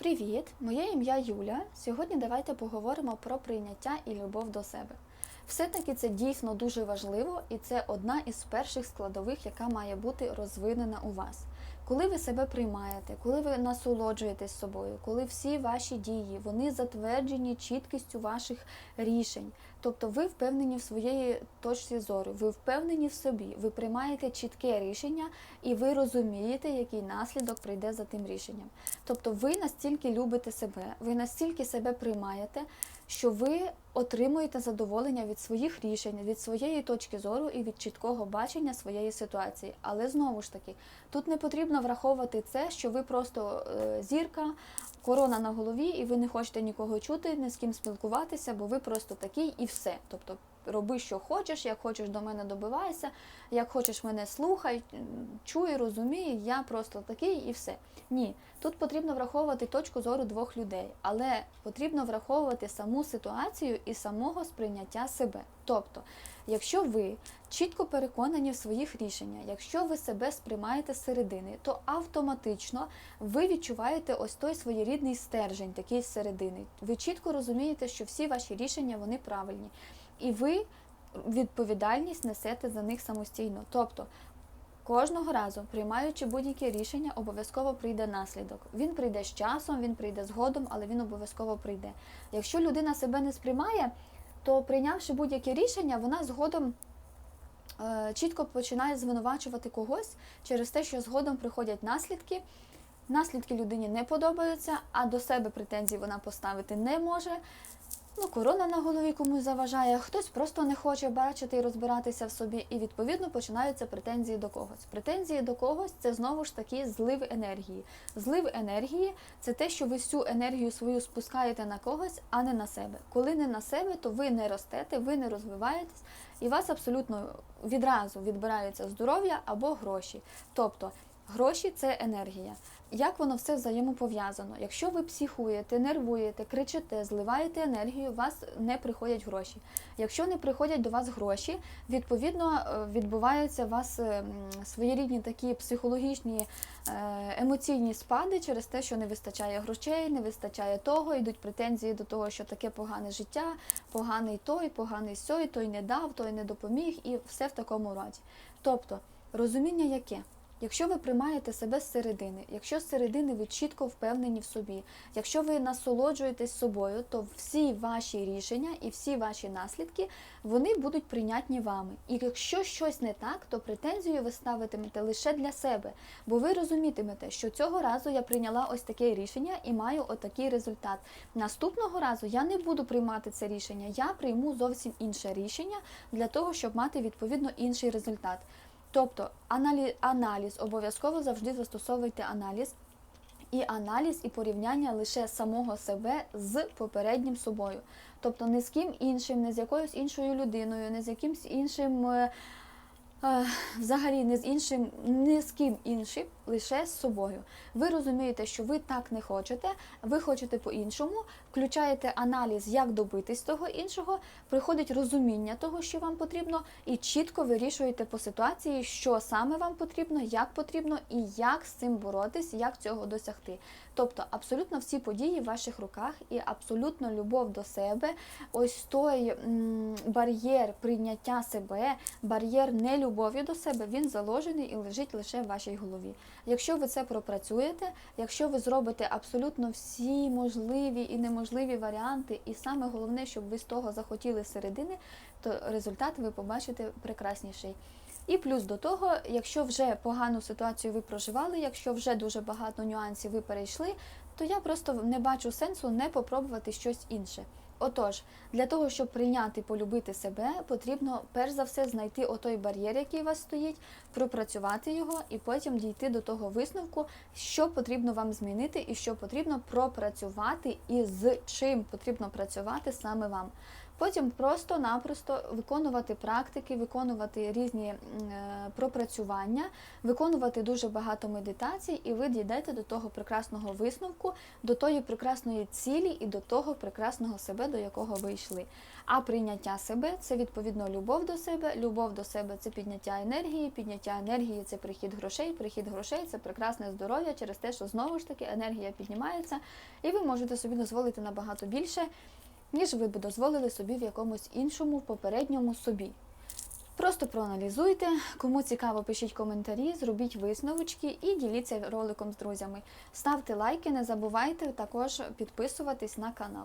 Привіт! Моє ім'я Юля. Сьогодні давайте поговоримо про прийняття і любов до себе. Все-таки це дійсно дуже важливо, і це одна із перших складових, яка має бути розвинена у вас. Коли ви себе приймаєте, коли ви насолоджуєтесь собою, коли всі ваші дії вони затверджені чіткістю ваших рішень, тобто ви впевнені в своєї точці зору, ви впевнені в собі, ви приймаєте чітке рішення і ви розумієте, який наслідок прийде за тим рішенням. Тобто ви настільки любите себе, ви настільки себе приймаєте, що ви отримуєте задоволення від своїх рішень, від своєї точки зору і від чіткого бачення своєї ситуації. Але знову ж таки, тут не потрібно враховувати це, що ви просто е, зірка, корона на голові, і ви не хочете нікого чути, не з ким спілкуватися, бо ви просто такий і все. Тобто роби, що хочеш, як хочеш до мене добивайся, як хочеш мене слухай, чуй, розумій, я просто такий і все. Ні, тут потрібно враховувати точку зору двох людей, але потрібно враховувати саму ситуацію і самого сприйняття себе. Тобто, якщо ви чітко переконані в своїх рішеннях, якщо ви себе сприймаєте з середини, то автоматично ви відчуваєте ось той своєрідний стержень, такий з середини. Ви чітко розумієте, що всі ваші рішення вони правильні, і ви відповідальність несете за них самостійно. Тобто Кожного разу, приймаючи будь-яке рішення, обов'язково прийде наслідок. Він прийде з часом, він прийде згодом, але він обов'язково прийде. Якщо людина себе не сприймає, то прийнявши будь-яке рішення, вона згодом е, чітко починає звинувачувати когось через те, що згодом приходять наслідки. Наслідки людині не подобаються, а до себе претензій вона поставити не може. Ну, корона на голові комусь заважає, хтось просто не хоче бачити і розбиратися в собі, і відповідно починаються претензії до когось. Претензії до когось це знову ж таки злив енергії. Злив енергії це те, що ви всю енергію свою спускаєте на когось, а не на себе. Коли не на себе, то ви не ростете, ви не розвиваєтесь, і вас абсолютно відразу відбираються здоров'я або гроші. Тобто гроші це енергія як воно все взаємопов'язано. Якщо ви психуєте, нервуєте, кричите, зливаєте енергію, у вас не приходять гроші. Якщо не приходять до вас гроші, відповідно е, відбуваються у вас е, своєрідні такі психологічні е, емоційні спади через те, що не вистачає грошей, не вистачає того, йдуть претензії до того, що таке погане життя, поганий той, поганий сьой, той не дав, той не допоміг, і все в такому роді. Тобто розуміння яке? Якщо ви приймаєте себе з середини, якщо з середини ви чітко впевнені в собі, якщо ви насолоджуєтесь собою, то всі ваші рішення і всі ваші наслідки вони будуть прийнятні вами. І якщо щось не так, то претензію ви ставитимете лише для себе, бо ви розумітимете, що цього разу я прийняла ось таке рішення і маю отакий результат. Наступного разу я не буду приймати це рішення, я прийму зовсім інше рішення для того, щоб мати відповідно інший результат. Тобто аналіз, аналіз обов'язково завжди застосовуйте аналіз. І аналіз, і порівняння лише самого себе з попереднім собою. Тобто не з ким іншим, не з якоюсь іншою людиною, не з якимсь іншим е, взагалі не з іншим, не з ким іншим, лише з собою. Ви розумієте, що ви так не хочете, ви хочете по-іншому, включаєте аналіз, як добитись того іншого, приходить розуміння того, що вам потрібно, і чітко вирішуєте по ситуації, що саме вам потрібно, як потрібно і як з цим боротись, як цього досягти. Тобто абсолютно всі події в ваших руках і абсолютно любов до себе, ось той м бар'єр прийняття себе, бар'єр нелюбові, любові до себе він заложений і лежить лише в вашій голові. Якщо ви це пропрацюєте, якщо ви зробите абсолютно всі можливі і неможливі варіанти, і саме головне, щоб ви з того захотіли середини, то результат ви побачите прекрасніший. І плюс до того, якщо вже погану ситуацію ви проживали, якщо вже дуже багато нюансів ви перейшли, то я просто не бачу сенсу не попробувати щось інше. Отож, для того, щоб прийняти, полюбити себе, потрібно перш за все знайти отой бар'єр, який у вас стоїть, пропрацювати його і потім дійти до того висновку, що потрібно вам змінити, і що потрібно пропрацювати, і з чим потрібно працювати саме вам. Потім просто-напросто виконувати практики, виконувати різні е, пропрацювання, виконувати дуже багато медитацій, і ви дійдете до того прекрасного висновку, до тої прекрасної цілі і до того прекрасного себе, до якого ви йшли. А прийняття себе це відповідно любов до себе. Любов до себе це підняття енергії. Підняття енергії це прихід грошей. Прихід грошей це прекрасне здоров'я через те, що знову ж таки енергія піднімається, і ви можете собі дозволити набагато більше, ніж ви б дозволили собі в якомусь іншому попередньому собі. Просто проаналізуйте. Кому цікаво, пишіть коментарі, зробіть висновочки і діліться роликом з друзями. Ставте лайки, не забувайте також підписуватись на канал.